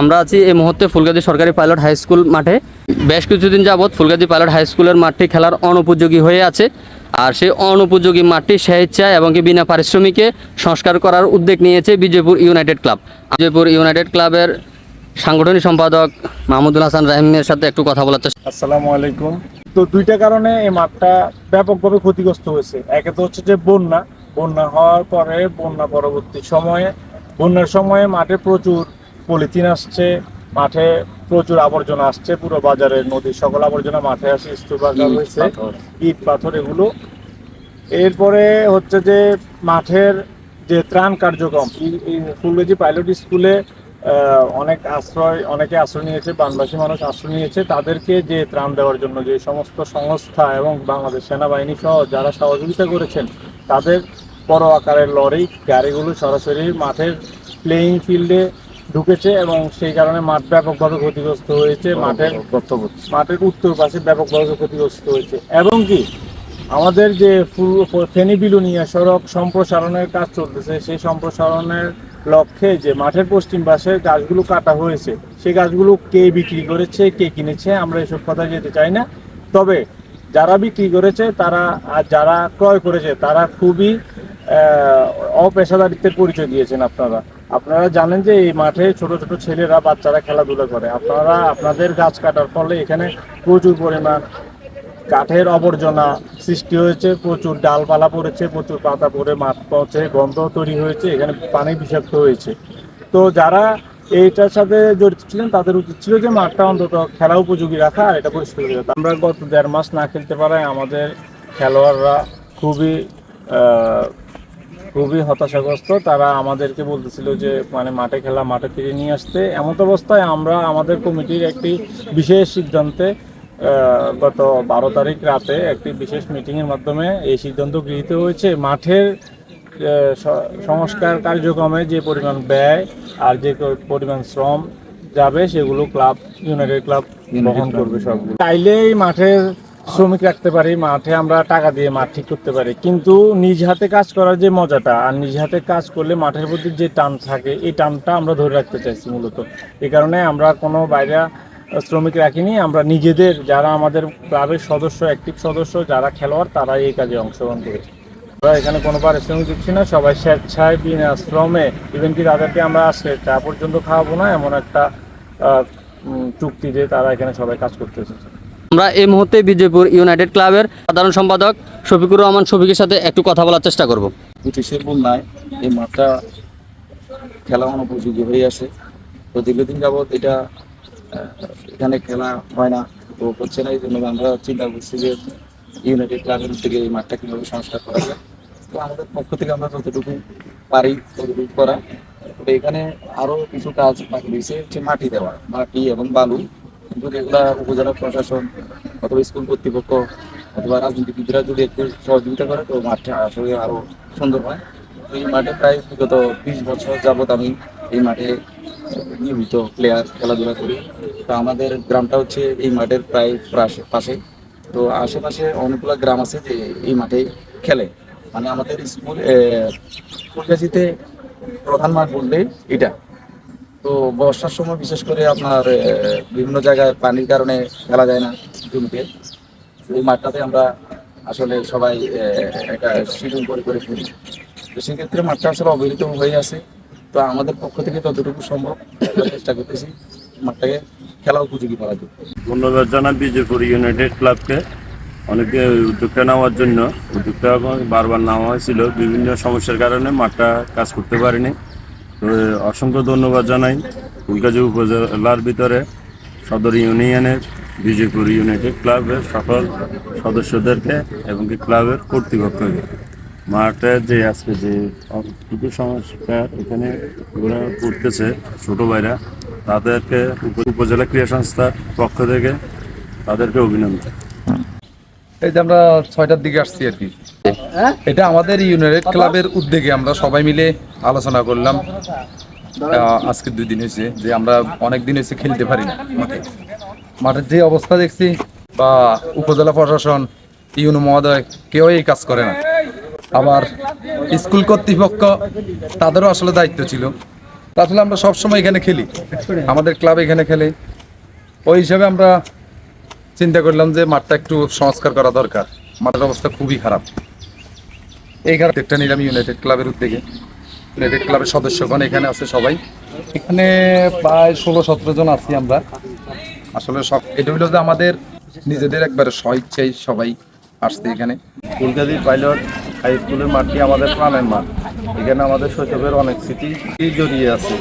আমরা আছি এই মুহূর্তে ফুলগাজী সরকারি পাইলট হাই স্কুল মাঠে। বেশ কিছুদিন যাবৎ ফুলগাজী পাইলট হাই স্কুলের মাঠটি খেলার অনুপযোগী হয়ে আছে। আর সেই অনুপযোগী মাঠটি স্বেচ্ছায় এবং কি বিনা পারিশ্রমিকে সংস্কার করার উদ্যোগ নিয়েছে Bijoypur united club. Bijoypur united ক্লাবের সাংগঠনিক সম্পাদক মাহমুদুল হাসান রাহিমের সাথে একটু কথা বলার চেষ্টা আসসালামু আলাইকুম। তো দুইটা কারণে এই মাঠটা ব্যাপকভাবে ক্ষতিগ্রস্ত হয়েছে। একে তো হচ্ছে যে বন্যা। বন্যা হওয়ার পরে বন্যা পরবর্তী সময়ে বন্যার সময়ে মাঠে প্রচুর পলিথিন আসছে মাঠে প্রচুর আবর্জনা আসছে পুরো বাজারের নদীর সকল আবর্জনা মাঠে আসে স্তূপ আঁকা হয়েছে ইট পাথর এগুলো। এরপরে হচ্ছে যে মাঠের যে ত্রাণ কার্যক্রম ফুলবেজি পাইলট স্কুলে অনেক আশ্রয় অনেকে আশ্রয় নিয়েছে বানবাসী মানুষ আশ্রয় নিয়েছে তাদেরকে যে ত্রাণ দেওয়ার জন্য যে সমস্ত সংস্থা এবং বাংলাদেশ সেনাবাহিনী সহ যারা সহযোগিতা করেছেন তাদের বড় আকারের লরি গাড়িগুলো সরাসরি মাঠের প্লেয়িং ফিল্ডে ঢুকেছে এবং সেই কারণে মাঠ ব্যাপকভাবে ক্ষতিগ্রস্ত হয়েছে। মাঠের মাঠের উত্তর পাশে ব্যাপকভাবে ক্ষতিগ্রস্ত হয়েছে। এবং কি আমাদের যে ফেনী বিলুনিয়া সড়ক সম্প্রসারণের কাজ চলতেছে সেই সম্প্রসারণের লক্ষ্যে যে মাঠের পশ্চিম পাশে গাছগুলো কাটা হয়েছে সেই গাছগুলো কে বিক্রি করেছে কে কিনেছে আমরা এসব কথা যেতে চাই না। তবে যারা বিক্রি করেছে তারা আর যারা ক্রয় করেছে তারা খুবই অপেশাদারিত্বের পরিচয় দিয়েছেন আপনারা। আপনারা জানেন যে এই মাঠে ছোট ছোট ছেলেরা বাচ্চারা খেলাধুলা করে আপনারা, আপনাদের গাছ কাটার ফলে এখানে প্রচুর পরিমাণ কাঠের আবর্জনা সৃষ্টি হয়েছে, প্রচুর ডালপালা পড়েছে, প্রচুর পাতা পড়ে, মাঠ পচে গন্ধ তৈরি হয়েছে, এখানে পানি বিষাক্ত হয়েছে তো যারা এইটার সাথে জড়িত ছিলেন, তাদের উচিত ছিল যে মাঠটা অন্তত খেলা উপযোগী রাখা আর এটা পরিষ্কার করে। আমরা গত দেড় মাস না খেলতে পারায় আমাদের খেলোয়াড়রা খুবই খুবই হতাশাগ্রস্ত। তারা আমাদেরকে বলতেছিল যে মানে মাঠে খেলা মাঠে ফিরে নিয়ে আসতে। এমন অবস্থায় আমরা আমাদের কমিটির একটি বিশেষ সিদ্ধান্তে গত বারো তারিখ রাতে একটি বিশেষ মিটিংয়ের মাধ্যমে এই সিদ্ধান্ত গৃহীত হয়েছে। মাঠের সংস্কার কার্যক্রমে যে পরিমাণ ব্যয় আর যে পরিমাণ শ্রম যাবে সেগুলো ক্লাব ইউনাইটেড ক্লাব বহন করবে সবগুলো। চাইলেই মাঠে শ্রমিক রাখতে পারি মাঠে আমরা টাকা দিয়ে মাঠ ঠিক করতে পারি। কিন্তু নিজ হাতে কাজ করার যে মজাটা আর নিজ হাতে কাজ করলে মাঠের প্রতি যে টান থাকে এই টানটা আমরা ধরে রাখতে চাইছি মূলত। এই কারণে আমরা কোনো বাইরে শ্রমিক রাখিনি আমরা নিজেদের যারা আমাদের ক্লাবের সদস্য অ্যাক্টিভ সদস্য যারা খেলোয়াড় তারা এই কাজে অংশগ্রহণ করেছে। আমরা এখানে কোনো পারিশ্রমিক দিচ্ছি না সবাই স্বেচ্ছায় বিনা শ্রমে ইভেন কি তাদেরকে আমরা আজকে চা পর্যন্ত খাওয়াবো না এমন একটা উম, চুক্তিতে তারা এখানে সবাই কাজ করতে এসেছে আমরা এই মুহূর্তে বিজয়পুর ইউনাইটেড ক্লাবের সাধারণ সম্পাদক শফিকুর রহমান শফিকের সাথে একটু কথা বলার চেষ্টা করব। এই মাঠটা খেলা অনুপযোগী হয়ে আছে। তো দীর্ঘদিন যাবৎ এটা এখানে খেলা হয় না। তো হচ্ছে না এই জন্য আমরা চিন্তা করছি যে ইউনাইটেড ক্লাবের থেকে এই মাঠটা কীভাবে সংস্কার করা যায়। তো আমাদের পক্ষ থেকে আমরা যতটুকু পারি ততটুকু করা। তো এখানে আরও কিছু কাজ বাকি রয়েছে, হচ্ছে মাটি দেওয়া, মাটি এবং বালু। কিন্তু এগুলা উপজেলা প্রশাসন অথবা স্কুল কর্তৃপক্ষ অথবা রাজনীতিবিদরা যদি একটু সহযোগিতা করে, তো মাঠটা আসলে আরও সুন্দর হয়। এই মাঠে প্রায় বিগত বিশ বছর যাবত আমি এই মাঠে নিয়মিত প্লেয়ার খেলাধুলা করি। তো আমাদের গ্রামটা হচ্ছে এই মাঠের প্রায় পাশে তো আশেপাশে অনেকগুলো গ্রাম আছে যে এই মাঠে খেলে। মানে আমাদের স্কুল প্রধান মাঠ বললে এটা। তো বর্ষার সময় বিশেষ করে আপনার বিভিন্ন জায়গায় পানির কারণে খেলা যায় না জমিতে। এই মাঠটাতে আমরা আসলে সবাই একটা শিডিউল করে করে ফেলি তো সেক্ষেত্রে মাঠটা আসলে অবহেলিত হয়ে আছে। তো আমাদের পক্ষ থেকে যতটুকু সম্ভব চেষ্টা করতেছি মাঠটাকে খেলা উপযোগী করার জন্য। ধন্যবাদ জানাই বিজেপুর ইউনাইটেড ক্লাবকে অনেকে উদ্যোগটা নেওয়ার জন্য। উদ্যোগটা বারবার নেওয়া হয়েছিল। বিভিন্ন সমস্যার কারণে মাঠটা কাজ করতে পারেনি। অসংখ্য ধন্যবাদ জানাই ফুলগাজী উপজেলার ভিতরে সদর ইউনিয়নের বিজেপুর ইউনাইটেড ক্লাবের সকল সদস্যদেরকে এবং ক্লাবের কর্তৃপক্ষকে। মাঠে যে আজকে যে কিছু সংস্কার এখানে ওরা করতেছে ছোট ভাইরা, তাদেরকে উপজেলা ক্রীড়া সংস্থার পক্ষ থেকে তাদেরকে অভিনন্দন। এই যে আমরা ছয়টার দিকে আসছি আর কি। এটা আমাদের ইউনাইটেড ক্লাবের উদ্যোগে আমরা সবাই মিলে আলোচনা করলাম। আহ, আজকে দুই দিন হয়েছে যে আমরা অনেক দিন হয়েছে খেলতে পারি না মাঠে। মাঠের যে অবস্থা দেখছি বা উপজেলা প্রশাসন ইউনো মহোদয় কেউ এই কাজ করে না। আবার স্কুল কর্তৃপক্ষ তাদেরও আসলে দায়িত্ব ছিল। আসলে আমরা সবসময় এখানে খেলি। আমাদের ক্লাব এখানে খেলে। ওই হিসাবে আমরা চিন্তা করলাম যে মাঠটা একটু সংস্কার করা দরকার। মাঠের অবস্থা খুবই খারাপ। এই একটা নিলাম ইউনাইটেড ক্লাবের উদ্যোগে। ইউনাইটেড ক্লাবের সদস্যগণ এখানে আছে সবাই। এখানে প্রায় ষোলো সতেরো জন আছি আমরা। আসলে সব এটা হলো যে আমাদের নিজেদের একবারে স্বইচ্ছাই সবাই আসছে এখানে। ফুলগাজী পাইলট হাই স্কুলের মাঠটি আমাদের প্রাণের মাঠ। এখানে আমাদের শৈশবের অনেক স্মৃতি জড়িয়ে আছে।